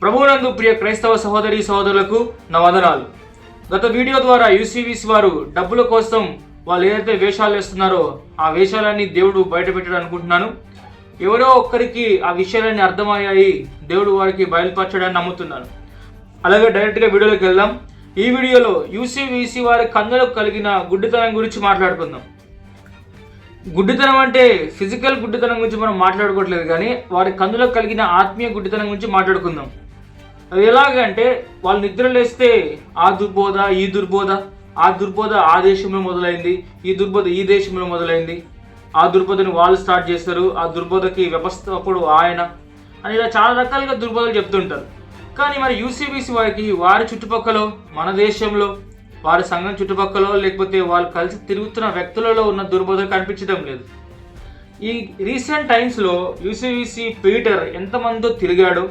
ప్రభువునందు ప్రియ క్రైస్తవ సహోదరి సహోదరులకు నా వదనాలు. గత వీడియో ద్వారా యూసీవీస్ వారు డబ్బుల కోసం వాళ్ళు ఏదైతే వేషాలు వేస్తున్నారో ఆ వేషాలన్నీ దేవుడు బయటపెట్టాడు అనుకుంటున్నాను ఎవరో ఒక్కరికి ఆ విషయాలన్నీ అర్థమయ్యాయి దేవుడు వారికి బయలుపరచడాన్ని నమ్ముతున్నాను. అలాగే డైరెక్ట్గా వీడియోలోకి వెళ్దాం. ఈ వీడియోలో యూసీవీసీ వారి కన్నులకు కలిగిన గుడ్డితనం గురించి మాట్లాడుకుందాం. గుడ్డితనం అంటే ఫిజికల్ గుడ్డితనం గురించి మనం మాట్లాడుకోవట్లేదు కానీ వారి కందులకు కలిగిన ఆత్మీయ గుడ్డితనం గురించి మాట్లాడుకుందాం. అది ఎలాగంటే వాళ్ళు నిద్ర లేస్తే ఆ దుర్బోధ ఈ దుర్బోధ ఆ దుర్బోధ ఆ దేశంలో మొదలైంది ఈ దుర్బోధ ఈ దేశంలో మొదలైంది. ఆ దుర్బోధని వాళ్ళు స్టార్ట్ చేస్తారు ఆ దుర్బోధకి వ్యవస్థకుడు ఆయన అని ఇలా చాలా రకాలుగా దుర్బోధలు చెప్తుంటారు. కానీ మరి యూసీబీసీ వారికి వారి చుట్టుపక్కల మన దేశంలో వారి సంఘం చుట్టుపక్కల లేకపోతే వాళ్ళు కలిసి తిరుగుతున్న వ్యక్తులలో ఉన్న దుర్బోధ కనిపించడం లేదు. ఈ రీసెంట్ టైమ్స్లో యూసీబీసీ పీటర్ ఎంతమందో తిరిగాడు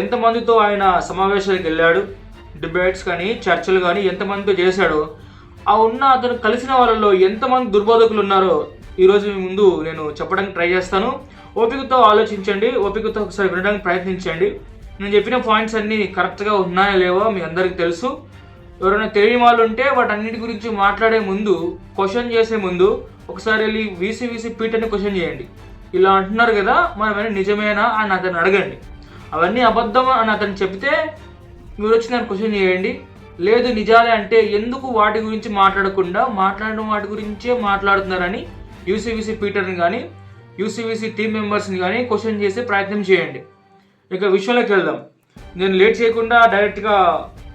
ఎంతమందితో ఆయన సమావేశాలకు వెళ్ళాడు? డిబేట్స్ కానీ చర్చలు కానీ ఎంతమందితో చేశాడో? ఆ ఉన్న అతను కలిసిన వాళ్ళలో ఎంతమంది దుర్బోధకులు ఉన్నారో ఈరోజు మీ ముందు నేను చెప్పడానికి ట్రై చేస్తాను. ఓపికతో ఆలోచించండి ఓపికతో ఒకసారి వినడానికి ప్రయత్నించండి. నేను చెప్పిన పాయింట్స్ అన్నీ కరెక్ట్గా ఉన్నాయా లేవో మీ అందరికీ తెలుసు. ఎవరైనా తెలియని వాళ్ళు ఉంటే వాటన్నిటి గురించి మాట్లాడే ముందు క్వశ్చన్ చేసే ముందు ఒకసారి వెళ్ళి వీసీ వీసీ పీటర్ని క్వశ్చన్ చేయండి. ఇలా అంటున్నారు కదా మనం నిజమేనా అని అతను అడగండి. అవన్నీ అబద్ధం అని అతను చెప్తే మీరు వచ్చి నన్ను క్వశ్చన్ చేయండి. లేదు నిజాలే అంటే ఎందుకు వాటి గురించి మాట్లాడకుండా మాట్లాడిన వాటి గురించే మాట్లాడుతున్నారని యూసీవీసీ పీటర్ని కానీ యూసీవీసీ టీం మెంబర్స్ని కానీ క్వశ్చన్ చేసే ప్రయత్నం చేయండి. ఇక విషయంలోకి వెళ్దాం. నేను లేట్ చేయకుండా డైరెక్ట్గా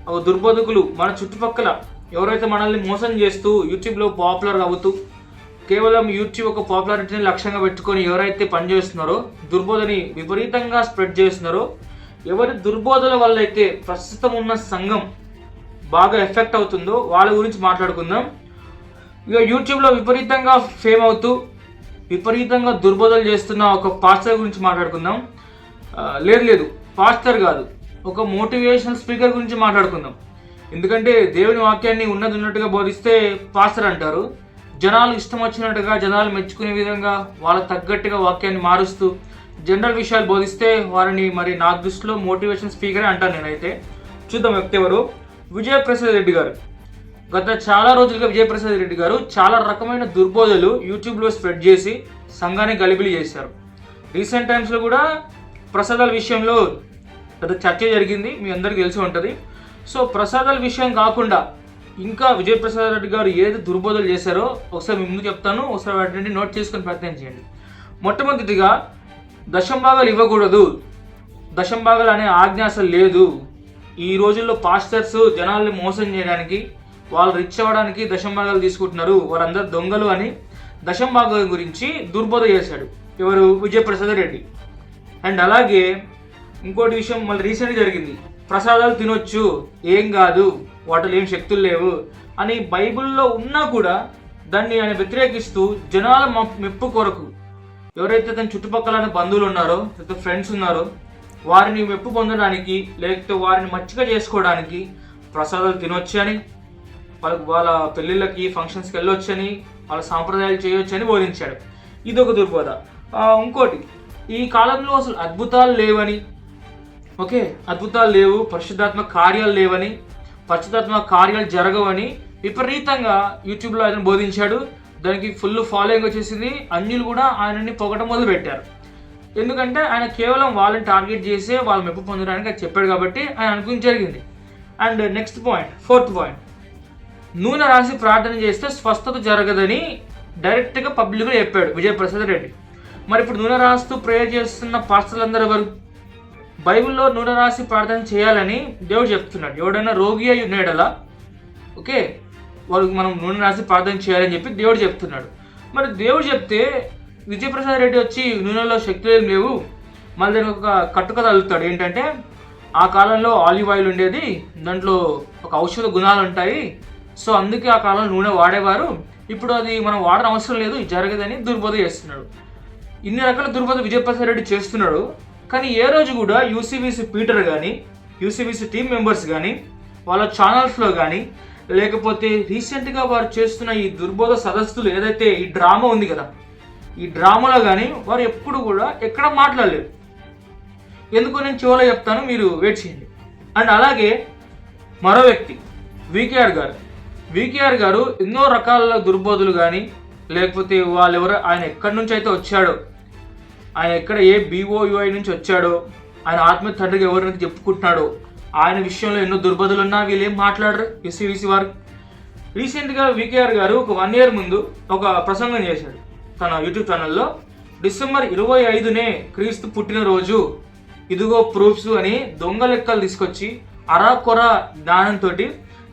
ఒక దుర్బోధకులు మన చుట్టుపక్కల ఎవరైతే మనల్ని మోసం చేస్తూ యూట్యూబ్లో పాపులర్ అవుతూ కేవలం యూట్యూబ్ ఒక పాపులారిటీని లక్ష్యంగా పెట్టుకొని ఎవరైతే పనిచేస్తున్నారో దుర్బోధని విపరీతంగా స్ప్రెడ్ చేస్తున్నారో ఎవరి దుర్బోధల వల్ల అయితే ప్రస్తుతం ఉన్న సంఘం బాగా ఎఫెక్ట్ అవుతుందో వాళ్ళ గురించి మాట్లాడుకుందాం. ఇక యూట్యూబ్లో విపరీతంగా ఫేమ్ అవుతూ విపరీతంగా దుర్బోధలు చేస్తున్న ఒక పాస్టర్ గురించి మాట్లాడుకుందాం. లేదు లేదు పాస్టర్ కాదు ఒక మోటివేషనల్ స్పీకర్ గురించి మాట్లాడుకుందాం. ఎందుకంటే దేవుని వాక్యాన్ని ఉన్నది ఉన్నట్టుగా బోధిస్తే పాస్టర్ అంటారు. జనాలు ఇష్టం వచ్చినట్టుగా జనాలు మెచ్చుకునే విధంగా వాళ్ళ తగ్గట్టుగా వాక్యాన్ని మారుస్తూ జనరల్ విషయాలు బోధిస్తే వారిని మరి నా దృష్టిలో మోటివేషన్ స్పీకరే అంటాను నేనైతే. చూద్దాం వ్యక్తి ఎవరు? విజయప్రసాద్ రెడ్డి గారు. గత చాలా రోజులుగా విజయప్రసాద్ రెడ్డి గారు చాలా రకమైన దుర్బోధలు యూట్యూబ్లో స్ప్రెడ్ చేసి సంఘాన్ని గలిబిలి చేశారు. రీసెంట్ టైమ్స్లో కూడా ప్రసాదాల విషయంలో పెద్ద చర్చ జరిగింది మీ అందరికీ తెలిసి ఉంటుంది. సో ప్రసాదాల విషయం కాకుండా ఇంకా విజయప్రసాద్ రెడ్డి గారు ఏది దుర్బోధలు చేశారో ఒకసారి ముందు చెప్తాను. ఒకసారి వాటిని నోట్ చేసుకొని ప్రయత్నం చేయండి. మొట్టమొదటిగా దశంభాగాలు ఇవ్వకూడదు. దశంభాగాలు అనే ఆజ్ఞ అసలు లేదు. ఈ రోజుల్లో పాస్టర్స్ జనాల్ని మోసం చేయడానికి వాళ్ళు రిచ్ అవ్వడానికి దశంభాగాలు తీసుకుంటున్నారు. వారందరు దొంగలు అని దశంభాగాల గురించి దుర్బోధ చేశాడు. ఎవరు? విజయప్రసాద్ రెడ్డి. అండ్ అలాగే ఇంకోటి విషయం మళ్ళీ రీసెంట్గా జరిగింది. ప్రసాదాలు తినొచ్చు. ఏం కాదు. వాటిలో ఏం శక్తులు లేవు అని బైబిల్లో ఉన్నా కూడా దాన్ని ఆయన వ్యతిరేకిస్తూ జనాల మెప్పు కొరకు ఎవరైతే తన చుట్టుపక్కల బంధువులు ఉన్నారో లేకపోతే ఫ్రెండ్స్ ఉన్నారో వారిని మెప్పు పొందడానికి లేకపోతే వారిని మచ్చిక చేసుకోవడానికి ప్రసాదాలు తినొచ్చని వాళ్ళకి వాళ్ళ పెళ్ళిళ్ళకి ఫంక్షన్స్కి వెళ్ళొచ్చని వాళ్ళ సాంప్రదాయాలు చేయొచ్చని బోధించాడు. ఇది ఒక దుర్బోధ ఇంకోటి ఈ కాలంలో అసలు అద్భుతాలు లేవని ఓకే అద్భుతాలు లేవు పరిశుద్ధాత్మక కార్యాలు లేవని పరిశుద్ధాత్మ కార్యాలు జరగవని విపరీతంగా యూట్యూబ్లో ఆయన బోధించాడు. దానికి ఫుల్ ఫాలోయింగ్ వచ్చేసింది. అన్యులు కూడా ఆయనని పొగటం మొదలు పెట్టారు ఎందుకంటే ఆయన కేవలం వాళ్ళని టార్గెట్ చేసే వాళ్ళ మెప్పు పొందడానికి అది చెప్పాడు కాబట్టి ఆయన అనుకుని జరిగింది. And next point fourth point. నూనె రాసి ప్రార్థన చేస్తే స్వస్థత జరగదని డైరెక్ట్గా పబ్లిక్గా చెప్పాడు విజయప్రసాద్ రెడ్డి. మరి ఇప్పుడు నూనె రాస్తూ ప్రేయర్ చేస్తున్న పాస్టర్లందరూ వరకు బైబిల్లో నూనె రాసి ప్రార్థన చేయాలని దేవుడు చెప్తున్నాడు. ఎవడైనా రోగి అయి ఉన్నాడలా? ఓకే? వాళ్ళకి మనం నూనె రాసి ప్రార్థన చేయాలని చెప్పి దేవుడు చెప్తున్నాడు. మరి దేవుడు చెప్తే విజయప్రసాద్ రెడ్డి వచ్చి నూనెలో శక్తులు ఏం లేవు. మళ్ళీ దానికి ఒక కట్టుక తగులుతాడు ఏంటంటే ఆ కాలంలో ఆలివ్ ఆయిల్ ఉండేది. దాంట్లో ఒక ఔషధ గుణాలు ఉంటాయి. సో అందుకే ఆ కాలంలో నూనె వాడేవారు. ఇప్పుడు అది మనం వాడడం అవసరం లేదు జరగదని దుర్బోధ చేస్తున్నాడు. ఇన్ని రకాల దుర్బోధ విజయప్రసాద్ రెడ్డి చేస్తున్నాడు. కానీ ఏ రోజు కూడా యూసీబీసీ పీటర్ కానీ యూసీబీసీ టీం మెంబర్స్ కానీ వాళ్ళ ఛానల్స్లో కానీ లేకపోతే రీసెంట్గా వారు చేస్తున్న ఈ దుర్బోధ సదస్సులు ఏదైతే ఈ డ్రామా ఉంది కదా ఈ డ్రామాలో కానీ వారు ఎప్పుడు కూడా ఎక్కడ మాట్లాడలేరు ఎందుకు నేను చివరిలో చెప్తాను మీరు వెయిట్ చేయండి. అండ్ అలాగే మరో వ్యక్తి వికేఆర్ గారు. వికేఆర్ గారు ఎన్నో రకాల దుర్బోధులు కానీ లేకపోతే వాళ్ళెవరు ఆయన ఎక్కడి నుంచి అయితే వచ్చాడో ఆయన ఎక్కడ ఏ బీఓయుఐ నుంచి వచ్చాడో ఆయన ఆత్మ తండ్రికి ఎవరికి చెప్పుకుంటున్నాడో ఆయన విషయంలో ఎన్నో దుర్బోధులు ఉన్నా వీళ్ళు ఏం మాట్లాడరు ఎస్సీవీసీ వారు. రీసెంట్గా వికేఆర్ గారు ఒక వన్ ఇయర్ ముందు ఒక ప్రసంగం చేశాడు తన యూట్యూబ్ ఛానల్లో డిసెంబర్ ఇరవై ఐదునే క్రీస్తు పుట్టినరోజు ఇదిగో ప్రూఫ్స్ అని దొంగ లెక్కలు తీసుకొచ్చి అరాకొర జ్ఞానంతో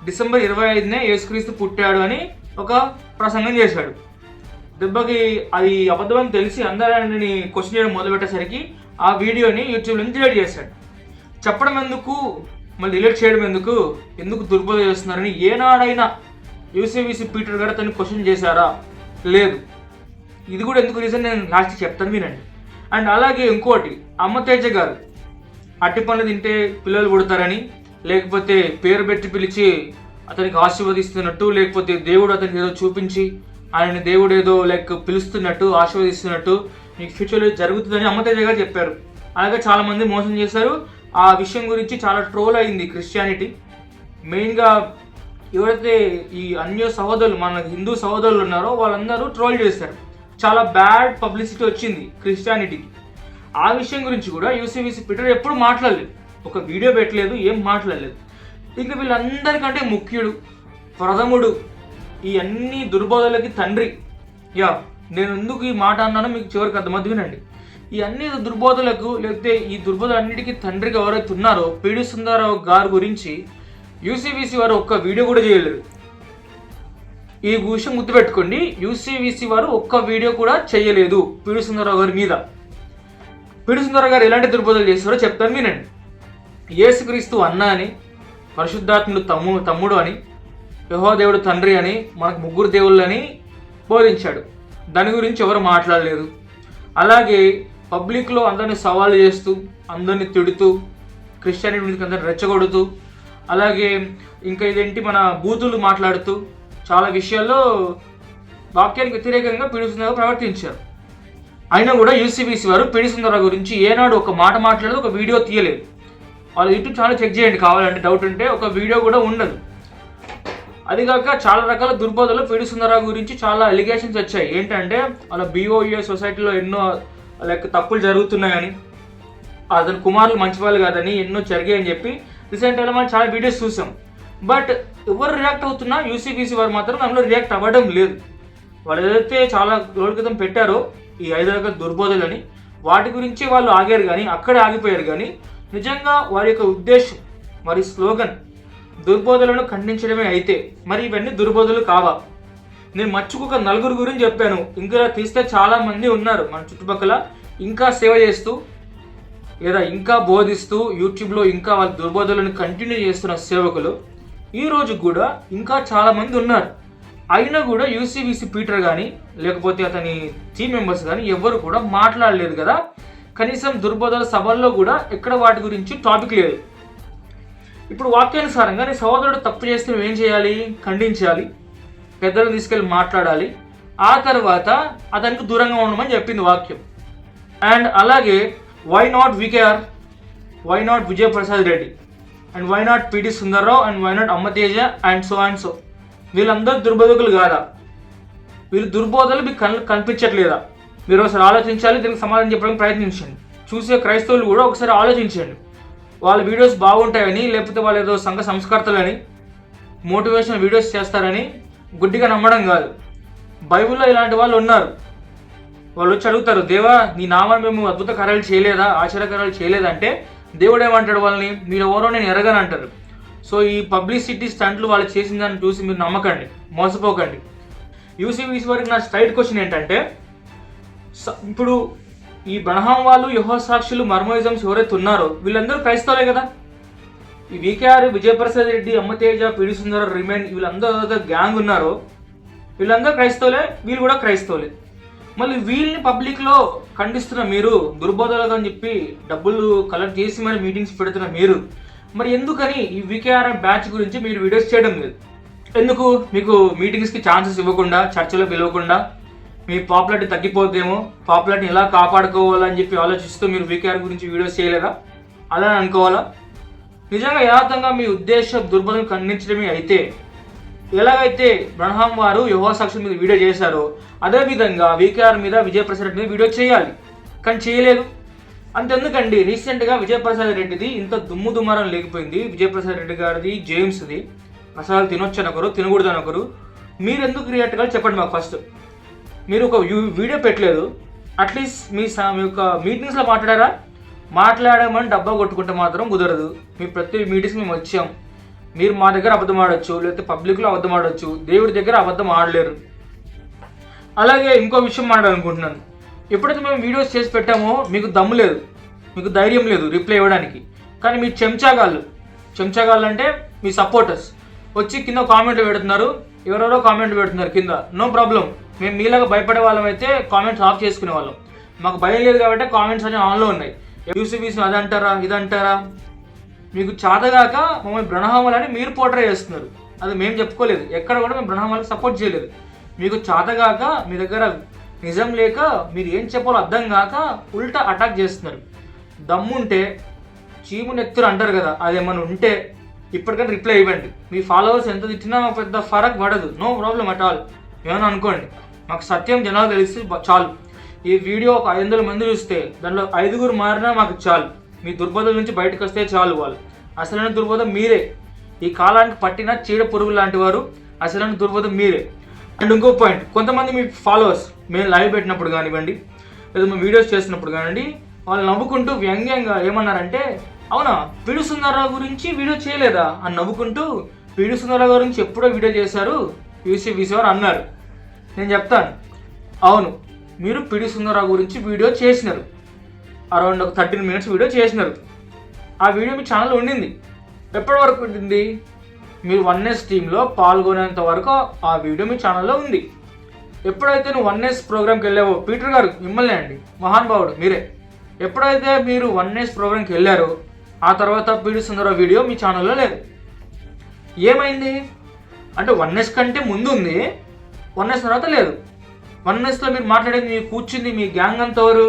డిసెంబర్ ఇరవై ఐదునే యేసుక్రీస్తు పుట్టాడు అని ఒక ప్రసంగం చేశాడు. దెబ్బకి అది అబద్ధమని తెలిసి అందరిని క్వశ్చన్ చేయడం మొదలుపెట్టేసరికి ఆ వీడియోని యూట్యూబ్ నుంచి డిలీట్ చేశాడు. చెప్పడం ఎందుకు? మళ్ళీ డిలీట్ చేయడం ఎందుకు? ఎందుకు దుర్బోధ చేస్తున్నారని ఏనాడైనా యూసీబీసీ పీటర్ గారు తను క్వశ్చన్ చేశారా? లేదు. ఇది కూడా ఎందుకు రీజన్ నేను లాస్ట్ చెప్తాను వినండి. అండ్ అలాగే ఇంకోటి అమ్మతేజ గారు అట్టి పనులు తింటే పిల్లలు పుడతారని లేకపోతే పేరు పెట్టి పిలిచి అతనికి ఆశీర్వదిస్తున్నట్టు లేకపోతే దేవుడు అతనికి ఏదో చూపించి ఆయన దేవుడు ఏదో లైక్ పిలుస్తున్నట్టు ఆశీర్వదిస్తున్నట్టు మీకు ఫ్యూచర్లో జరుగుతుందని అమ్మతేజ గారు చెప్పారు. అలాగే చాలామంది మోసం చేశారు. ఆ విషయం గురించి చాలా ట్రోల్ అయింది క్రిస్టియానిటీ మెయిన్గా ఎవరైతే ఈ అన్య సహోదరులు మన హిందూ సహోదరులు ఉన్నారో వాళ్ళందరూ ట్రోల్ చేశారు. చాలా బ్యాడ్ పబ్లిసిటీ వచ్చింది క్రిస్టియానిటీకి ఆ విషయం గురించి కూడా యూసీబీసీ పీటర్ ఎప్పుడు మాట్లాడలేదు. ఒక వీడియో పెట్టలేదు ఏం మాట్లాడలేదు. ఇంకా వీళ్ళందరికంటే ముఖ్యుడు ప్రథముడు ఈ అన్ని దుర్బోధలకి తండ్రి. యా నేను ఎందుకు ఈ మాట అన్నానో మీకు చివరికి అర్థమవుతుంది వినండి. ఈ అన్ని దుర్బోధలకు లేకపోతే ఈ దుర్బోధలన్నిటికీ తండ్రిగా ఎవరైతే ఉన్నారో పీడి సుందరరావు గారి గురించి యూసీబీసీ వారు ఒక్క వీడియో కూడా చేయలేదు. ఈ విషయం గుర్తుపెట్టుకోండి యూసీబీసీ వారు ఒక్క వీడియో కూడా చేయలేదు పీడి సుందరరావు గారి మీద. పీడి సుందరరావు గారు ఎలాంటి దుర్బోధలు చేస్తారో చెప్తాను వినండి. యేసుక్రీస్తు అన్న అని పరిశుద్ధాత్ముడు తమ్ము తమ్ముడు అని యహోదేవుడు తండ్రి అని మనకు ముగ్గురు దేవుళ్ళని బోధించాడు. దాని గురించి ఎవరు మాట్లాడలేదు. అలాగే పబ్లిక్లో అందరినీ సవాలు చేస్తూ అందరిని తిడుతూ క్రిస్టియానిటీ గురించి అందరిని రెచ్చగొడుతూ అలాగే ఇంకా ఇదేంటి మన బూతులు మాట్లాడుతూ చాలా విషయాల్లో వాక్యానికి వ్యతిరేకంగా పీడిస్తుండగా ప్రవర్తించారు. అయినా కూడా యూసీబీసీ వారు పీడి సుందర గురించి ఏనాడు ఒక మాట మాట్లాడదు ఒక వీడియో తీయలేదు. వాళ్ళ యూట్యూబ్ ఛానల్ చెక్ చేయండి కావాలంటే డౌట్ ఉంటే ఒక వీడియో కూడా ఉండదు. అది కాక చాలా రకాల దుర్బోధలు పిడి సుందరరావు గురించి చాలా అలిగేషన్స్ వచ్చాయి. ఏంటంటే వాళ్ళ బీఓఏ సొసైటీలో ఎన్నో లైక్ తప్పులు జరుగుతున్నాయని అతని కుమారులు మంచివాళ్ళు కాదని ఎన్నో జరిగాయని చెప్పి రీసెంట్ టైంలో మనం చాలా వీడియోస్ చూసాం. బట్ ఎవరు రియాక్ట్ అవుతున్నా యూసీబీసీ వారు మాత్రం దానిలో రియాక్ట్ అవ్వడం లేదు. వాళ్ళు ఏదైతే చాలా రోజుల క్రితం పెట్టారో ఈ ఐదు రకాల దుర్బోధలని వాటి గురించి వాళ్ళు ఆగారు కానీ అక్కడే ఆగిపోయారు కానీ నిజంగా వారి యొక్క ఉద్దేశం వారి స్లోగన్ దుర్బోధలను ఖండించడమే అయితే మరి ఇవన్నీ దుర్బోధలు కావా? నేను మర్చిపోక నలుగురు గురించి చెప్పాను. ఇంకా తీస్తే చాలా మంది ఉన్నారు. మన చుట్టుపక్కల ఇంకా సేవ చేస్తూ లేదా ఇంకా బోధిస్తూ యూట్యూబ్లో ఇంకా వాళ్ళ దుర్బోధలను కంటిన్యూ చేస్తున్న సేవకులు ఈ కూడా ఇంకా చాలామంది ఉన్నారు. అయినా కూడా యూసీబీసీ పీటర్ కానీ లేకపోతే అతని టీం మెంబర్స్ కానీ ఎవరు కూడా మాట్లాడలేదు కదా. కనీసం దుర్బోధల సభల్లో కూడా ఎక్కడ వాటి గురించి టాపిక్ లేదు. ఇప్పుడు వాక్యానుసారంగా నీ సహోదరుడు తప్పు చేస్తే ఏం చేయాలి? ఖండించాలి. పెద్దలు తీసుకెళ్ళి మాట్లాడాలి. ఆ తర్వాత అతనికి దూరంగా ఉండమని చెప్పింది వాక్యం. అండ్ అలాగే why not VKR? Why not Vijayaprasad Reddy? And why not PT Sundarrao? And why not Ammateja and so and so వీళ్ళందరూ దుర్బోధకులు కాదా? వీళ్ళు దుర్బోధలు మీకు కన్ కనిపించట్లేదా? మీరు ఒకసారి ఆలోచించాలి దీనికి సమాధానం చెప్పడానికి ప్రయత్నించండి. చూసే క్రైస్తవులు కూడా ఒకసారి ఆలోచించండి. వాళ్ళ వీడియోస్ బాగుంటాయని లేకపోతే వాళ్ళు ఏదో సంఘ సంస్కర్తలని మోటివేషన్ వీడియోస్ చేస్తారని గుడ్డిగా నమ్మడం కాదు. బైబిల్లో ఇలాంటి వాళ్ళు ఉన్నారు. వాళ్ళు వచ్చి అడుగుతారు దేవా నీ నామాన్ని మేము అద్భుత కార్యాలు చేయలేదా? ఆశ్చర్యకార్యాలు చేయలేదా? అంటే దేవుడు ఏమంటాడు వాళ్ళని మీరు ఎవరో నేను ఎరగను అంటారు. సో ఈ పబ్లిసిటీ స్టంట్లు వాళ్ళు చేసిన దాన్ని చూసి మీరు నమ్మకండి మోసపోకండి. యూసీవీసీ వరకు నా స్ట్రైట్ క్వశ్చన్ ఏంటంటే స- ఇప్పుడు ఈ బ్రహ్మం వాళ్ళు యహో సాక్షులు మర్మోయిజమ్స్ ఎవరైతే ఉన్నారో వీళ్ళందరూ క్రైస్తవులే కదా? ఈ వికేఆర్ విజయప్రసాద్ రెడ్డి అమ్మతేజ పిడి సుందర రిమైన్ వీళ్ళందరూ గ్యాంగ్ ఉన్నారో వీళ్ళందరూ క్రైస్తవులే వీళ్ళు కూడా క్రైస్తవులే. మళ్ళీ వీళ్ళని పబ్లిక్లో ఖండిస్తున్న మీరు దుర్బోధలు అని చెప్పి డబ్బులు కలెక్ట్ చేసి మరి మీటింగ్స్ పెడుతున్న మీరు మరి ఎందుకని ఈ వికేఆర్ బ్యాచ్ గురించి మీరు వీడియోస్ చేయడం లేదు? ఎందుకు? మీకు మీటింగ్స్కి ఛాన్సెస్ ఇవ్వకుండా చర్చలో పిలవకుండా మీ పాపులారిటీ తగ్గిపోతేమో పాపులారిటీని ఎలా కాపాడుకోవాలని చెప్పి ఆలోచిస్తూ మీరు వీకేఆర్ గురించి వీడియోస్ చేయలేదా? అలా అనుకోవాలా? నిజంగా యథార్థంగా మీ ఉద్దేశం దుర్బలం ఖండించడమే అయితే ఎలాగైతే బ్రహ్మం వారు యువ సాక్షి మీద వీడియో చేశారో అదేవిధంగా వికేఆర్ మీద విజయప్రసాద్ రెడ్డి మీద వీడియో చేయాలి. కానీ చేయలేదు. అంతెందుకండి? రీసెంట్గా విజయప్రసాద్ రెడ్డిది ఇంత దుమ్ము దుమారం లేకపోయింది. విజయప్రసాద్ రెడ్డి గారిది జేమ్స్ది. ప్రసాదాలు తినొచ్చు అని ఒకరు తినకూడదు అని ఒకరు. మీరు ఎందుకు రియాక్ట్ కావాలి చెప్పండి మాకు ఫస్ట్. మీరు ఒక వీడియో పెట్టలేదు. అట్లీస్ట్ మీ సా మీ యొక్క మీటింగ్స్లో మాట్లాడారా? మాట్లాడమని డబ్బా కొట్టుకుంటే మాత్రం కుదరదు. మీ ప్రతి మీటింగ్స్ మేము వచ్చాం. మీరు మా దగ్గర అబద్ధం ఆడొచ్చు లేకపోతే పబ్లిక్లో అబద్ధం ఆడొచ్చు. దేవుడి దగ్గర అబద్ధం ఆడలేరు. అలాగే ఇంకో విషయం మాట్లాడాలనుకుంటున్నాను. ఎప్పుడైతే మేము వీడియోస్ చేసి పెట్టామో మీకు దమ్ము లేదు. మీకు ధైర్యం లేదు రిప్లై ఇవ్వడానికి. కానీ మీ చెంచాగాళ్ళు చెంచాగాళ్ళు అంటే మీ సపోర్టర్స్ వచ్చి కింద కామెంట్లు పెడుతున్నారు. ఎవరెవరో కామెంట్లు పెడుతున్నారు కింద. No problem. మేము మీలాగా భయపడే వాళ్ళం అయితే కామెంట్స్ ఆఫ్ చేసుకునే వాళ్ళం మాకు భయం లేదు కాబట్టి కామెంట్స్ అన్ని ఆన్లో ఉన్నాయి. యూసీబీసీ అదంటారా ఇదంటారా? మీకు చాతగాక మమ్మల్ని బ్రణహామలని మీరు పోట్రే చేస్తున్నారు. అది మేము చెప్పుకోలేదు. ఎక్కడ కూడా మేము బ్రణహామాలకు సపోర్ట్ చేయలేదు. మీకు చాతగాక మీ దగ్గర నిజం లేక మీరు ఏం చెప్పాలో అర్థం కాక ఉల్టా అటాక్ చేస్తున్నారు. దమ్ముంటే చీము నెత్తురు అంటారు కదా అది ఏమైనా ఉంటే ఇప్పటికైనా రిప్లై ఇవ్వండి. మీ ఫాలోవర్స్ ఎంత తిట్టినా పెద్ద ఫరక్ పడదు. నో ప్రాబ్లం అట్ ఆల్ ఏమైనా అనుకోండి మాకు సత్యం జనాలు తెలిసి చాలు. ఈ వీడియో ఒక ఐదు వందల మంది చూస్తే దాంట్లో ఐదుగురు మారినా మాకు చాలు. మీ దుర్బోధల నుంచి బయటకు వస్తే చాలు వాళ్ళు. అసలైన దుర్బోధ మీరే. ఈ కాలానికి పట్టిన చీడ పురుగు లాంటి వారు అసలైన దుర్బోధ మీరే. అండ్ ఇంకో పాయింట్ కొంతమంది మీ ఫాలోవర్స్ మేము లైవ్ పెట్టినప్పుడు కానివ్వండి లేదా మేము వీడియోస్ చేసినప్పుడు కానివ్వండి వాళ్ళు నవ్వుకుంటూ వ్యంగ్యంగా ఏమన్నారంటే అవునా పిడి సుందరరావు గురించి వీడియో చేయలేదా? అని నవ్వుకుంటూ పిడి సుందరరావు గురించి ఎప్పుడో వీడియో చేశారు యూసీ విశ్వర్ అన్నారు. నేను చెప్తాను. అవును మీరు పిడి సుందరరావు గురించి వీడియో చేసినారు. అరౌండ్ ఒక థర్టీన్ మినిట్స్ వీడియో చేసినారు. ఆ వీడియో మీ ఛానల్లో ఉండింది. ఎప్పటి వరకు ఉండింది? మీరు వన్ ఎస్ టీంలో పాల్గొనేంత వరకు ఆ వీడియో మీ ఛానల్లో ఉంది. ఎప్పుడైతే నువ్వు వన్ ఎస్ ప్రోగ్రామ్కి వెళ్ళావో పీటర్ గారు మిమ్మల్ని అండి మహానుభావుడు మీరే. ఎప్పుడైతే మీరు వన్ ఎస్ ప్రోగ్రామ్కి వెళ్ళారో ఆ తర్వాత పీడి సుందరరావు వీడియో మీ ఛానల్లో లేదు. ఏమైంది? అంటే వన్ ఎస్ కంటే ముందు ఉంది వన్ ఎస్ తర్వాత లేదు. వన్ ఎస్లో మీరు మాట్లాడేది మీ కూర్చుంది మీ గ్యాంగ్ అంతా ఎవరు?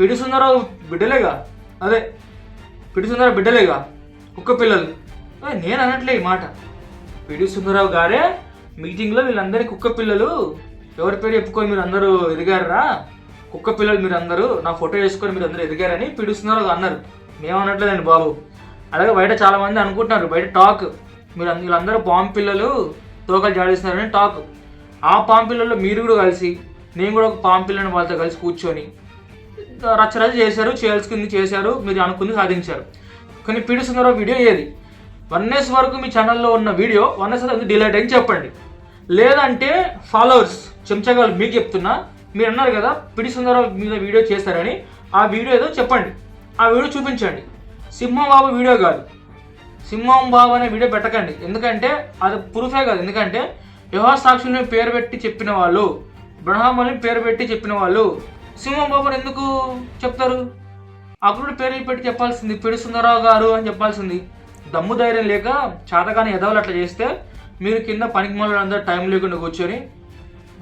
పిడి సుందరరావు బిడ్డలేగా? అదే పిడి సుందరరావు బిడ్డలేగా? కుక్క పిల్లలు. నేను అనట్లే ఈ మాట. పిడి సుందరరావు గారే మీటింగ్లో వీళ్ళందరి కుక్క పిల్లలు. ఎవరి పేరు చెప్పుకొని మీరు అందరూ ఎదిగారా? కుక్క పిల్లలు మీరు అందరూ నా ఫోటో వేసుకొని మీరు అందరూ ఎదిగారని పిడి సుందరరావు అన్నారు. మేము అనట్లేదండి బాబు. అలాగే బయట చాలామంది అనుకుంటున్నారు బయట టాక్. మీరు వీళ్ళందరూ పాము పిల్లలు తోకలు జాడేస్తున్నారని టాక్. ఆ పాము పిల్లల్లో మీరు కూడా కలిసి నేను కూడా ఒక పాము పిల్లని వాళ్ళతో కలిసి కూర్చొని రచ్చరచ్చ చేశారు చేయాల్సింది చేశారు మీరు అనుకుంది సాధించారు. కానీ పీడి సుందరరావు వీడియో ఏది? వన్ ఎస్ వరకు మీ ఛానల్లో ఉన్న video one S delight delete అని చెప్పండి. లేదంటే ఫాలోవర్స్ చెంచగాలు మీకు చెప్తున్నా మీరు అన్నారు కదా పిడి సుందరరావు మీద వీడియో చేశారని ఆ వీడియో ఏదో చెప్పండి. ఆ వీడియో చూపించండి. సింహం బాబు వీడియో కాదు. సింహం బాబు అనే వీడియో పెట్టకండి. ఎందుకంటే అది ప్రూఫే కాదు. ఎందుకంటే యహో సాక్షుల్ని పేరు పెట్టి చెప్పిన వాళ్ళు బ్రహ్మని పేరు పెట్టి చెప్పిన వాళ్ళు సింహం బాబుని ఎందుకు చెప్తారు? అప్పుడు పేరు పెట్టి చెప్పాల్సింది పిడి సుందరరావు గారు అని చెప్పాల్సింది. దమ్ము ధైర్యం లేక చేతగాని ఎదవలు అట్లా చేస్తే మీరు కింద పనికి మొదలందరూ టైం లేకుండా కూర్చొని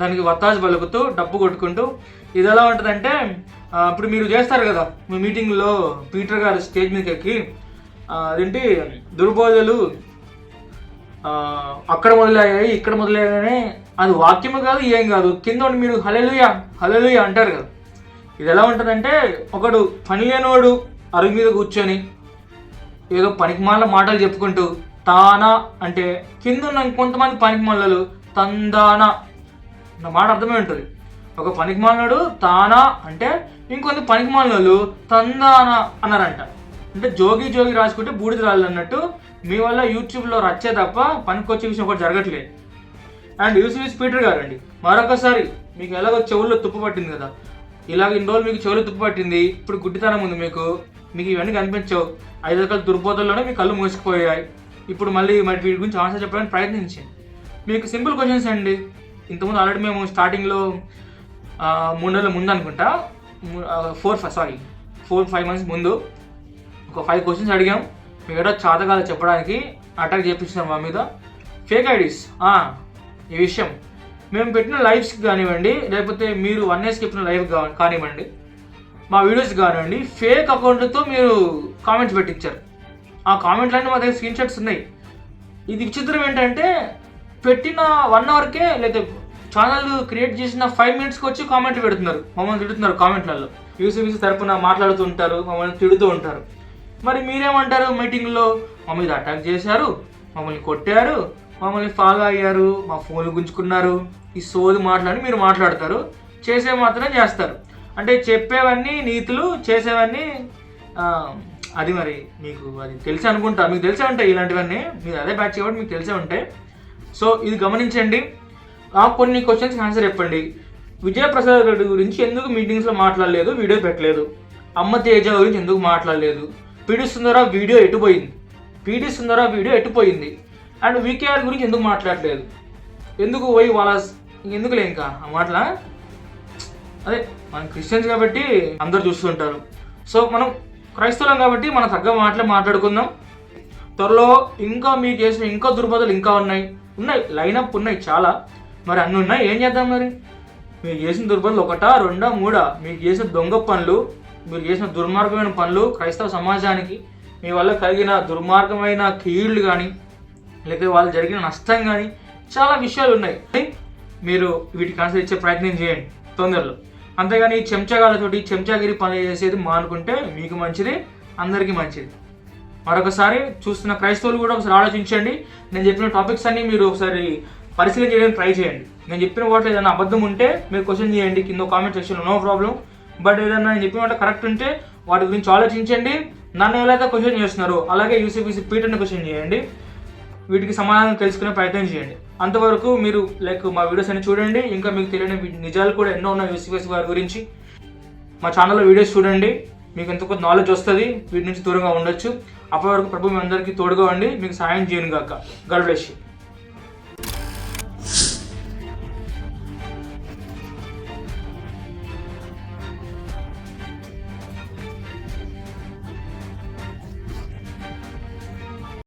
దానికి వత్తాసు పలుకుతూ డబ్బు కొట్టుకుంటూ ఇది ఎలా ఉంటుందంటే ఇప్పుడు మీరు చేస్తారు కదా మీ మీటింగ్లో పీటర్ గారు స్టేజ్ మీదకి ఎక్కి అదేంటి? దుర్బోధలు అక్కడ మొదలయ్యాయి ఇక్కడ మొదలయ్యాయని అది వాక్యము కాదు ఏం కాదు. కింద ఉండి మీరు హలలుయ హలలుయ అంటారు కదా. ఇది ఎలా ఉంటుందంటే ఒకడు పని లేనివాడు అరుగు మీద కూర్చొని ఏదో పనికిమాల మాటలు చెప్పుకుంటూ తానా అంటే కింద ఉన్న కొంతమంది పనికిమాలలు తందానా నా మాట అర్థమే ఉంటుంది. ఒక పనికిమాలినాడు తానా అంటే ఇంకొంత పనికిమాలినోళ్ళు తందానా అన్నారంట. అంటే జోగి జోగి రాసుకుంటే బూడిద రాళ్ళు అన్నట్టు మీ వల్ల యూట్యూబ్లో రచ్చే తప్ప పనికొచ్చే విషయం ఒకటి జరగట్లేదు అండ్ యూసీఎస్ పీటర్ గారు అండి మరొకసారి మీకు ఎలాగో చెవుల్లో తుప్పు పట్టింది కదా. ఇలాగ ఇన్ని రోజులు మీకు చెవులు తుప్పు పట్టింది ఇప్పుడు గుడ్డితనం ఉంది మీకు. మీకు ఇవన్నీ కనిపించవు. ఐదు రకాల దుర్బోధల్లోనే మీ కళ్ళు మూసుకుపోయాయి. ఇప్పుడు మళ్ళీ మరి వీటి గురించి ఆన్సర్ చెప్పడానికి ప్రయత్నించండి. మీకు సింపుల్ క్వశ్చన్స్ అండి. ఇంతకుముందు ఆల్రెడీ మేము స్టార్టింగ్లో మూడు నెలల ముందు అనుకుంటా four sorry four five months ముందు ఒక ఫైవ్ క్వశ్చన్స్ అడిగాం. మీకు ఏదో చాతకాలు చెప్పడానికి అటాక్ చేపించినారు మా మీద. ఫేక్ ఐడీస్ ఈ విషయం. మేము పెట్టిన లైవ్స్కి కానివ్వండి లేకపోతే మీరు వన్ ఇయర్స్కి చెప్పిన లైవ్ కానివ్వండి మా వీడియోస్ కానివ్వండి ఫేక్ అకౌంట్లతో మీరు కామెంట్స్ పెట్టించారు. ఆ కామెంట్లన్నీ మా దగ్గర స్క్రీన్ షాట్స్ ఉన్నాయి. ఇది విచిత్రం ఏంటంటే పెట్టిన వన్ అవర్కే లేదా ఛానల్ క్రియేట్ చేసిన ఫైవ్ మినిట్స్కి వచ్చి కామెంట్లు పెడుతున్నారు. మమ్మల్ని తిడుతున్నారు కామెంట్లలో యూసీబీసీ తరపున మాట్లాడుతూ ఉంటారు మమ్మల్ని తిడుతూ ఉంటారు. మరి మీరేమంటారు? మీటింగ్లో మా మీద అటాక్ చేశారు మమ్మల్ని కొట్టారు మమ్మల్ని ఫాలో అయ్యారు మా ఫోన్లు గుంజుకున్నారు. ఈ సోది మాట్లాడి మీరు మాట్లాడతారు చేసే మాత్రం చేస్తారు. అంటే చెప్పేవన్నీ నీతులు చేసేవన్నీ అది మరి మీకు అది తెలిసి అనుకుంటా. మీకు తెలిసే ఉంటాయి ఇలాంటివన్నీ. మీరు అదే బ్యాచ్ కాబట్టి మీకు తెలిసే ఉంటాయి. సో ఇది గమనించండి. ఆ కొన్ని క్వశ్చన్స్ ఆన్సర్ చెప్పండి. విజయప్రసాద్ రెడ్డి గురించి ఎందుకు మీటింగ్స్లో మాట్లాడలేదు వీడియో పెట్టలేదు? అమ్మ తేజ గురించి ఎందుకు మాట్లాడలేదు? పీడి సుందర వీడియో ఎటుపోయింది పీడి సుందర వీడియో ఎటుపోయింది అండ్ వీకేఆర్ గురించి ఎందుకు మాట్లాడలేదు? ఎందుకు పోయి వాళ్ళ ఎందుకులే ఇంకా? ఆ మాటలా? అదే మనం క్రిస్టియన్స్ కాబట్టి అందరు చూస్తుంటారు. సో మనం క్రైస్తవులం కాబట్టి మన తగ్గ మాటలే మాట్లాడుకుందాం. త్వరలో ఇంకా మీరు చేసిన ఇంకా దుర్బోధలు ఇంకా ఉన్నాయి. ఉన్నాయి లైనప్ ఉన్నాయి చాలా. మరి అన్ని ఉన్నాయి ఏం చేద్దాం మరి? మీరు చేసిన దుర్బోధలు ఒకటా రెండా మూడా? మీకు చేసిన దొంగ పనులు మీరు చేసిన దుర్మార్గమైన పనులు క్రైస్తవ సమాజానికి మీ వల్ల కలిగిన దుర్మార్గమైన కీళ్ళు కానీ లేకపోతే వాళ్ళు జరిగిన నష్టం కానీ చాలా విషయాలు ఉన్నాయి. మీరు వీటికి ఆన్సర్ ఇచ్చే ప్రయత్నం చేయండి తొందరలో. అంతేగాని చెంచగాళ్ళతోటి చెంచాగిరి పనులు చేసేది మానుకుంటే మీకు మంచిది అందరికీ మంచిది. మరొకసారి చూస్తున్న క్రైస్తవులు కూడా ఒకసారి ఆలోచించండి. నేను చెప్పిన టాపిక్స్ అన్ని మీరు ఒకసారి పరిశీలన చేయడానికి ట్రై చేయండి. నేను చెప్పిన వాటిలో ఏదైనా అబద్ధం ఉంటే మీరు క్వశ్చన్ చేయండి. కింద కామెంట్ సెక్షన్లో నో ప్రాబ్లం బట్ ఏదైనా నేను చెప్పిన మాట కరెక్ట్ ఉంటే వాటి గురించి ఆలోచించండి. నన్ను ఎలా క్వశ్చన్ చేస్తున్నారు అలాగే యూసీబీసీ పీటర్ని క్వశ్చన్ చేయండి. వీటికి సమాధానం తెలుసుకునే ప్రయత్నం చేయండి. అంతవరకు మీరు లైక్ మా వీడియోస్ అన్ని చూడండి. ఇంకా మీకు తెలియని నిజాలు కూడా ఎన్నో ఉన్నాయి యూసీబీసీ వారి గురించి. మా ఛానల్లో వీడియోస్ చూడండి. మీకు ఎంతో కొంత నాలెడ్జ్ వస్తుంది. వీటి నుంచి దూరంగా ఉండొచ్చు. అప్పటి వరకు ప్రభు మీ అందరికీ తోడుగా ఉండి మీకు సహాయం చేయను గాక గడ్ బ్లెస్ యూ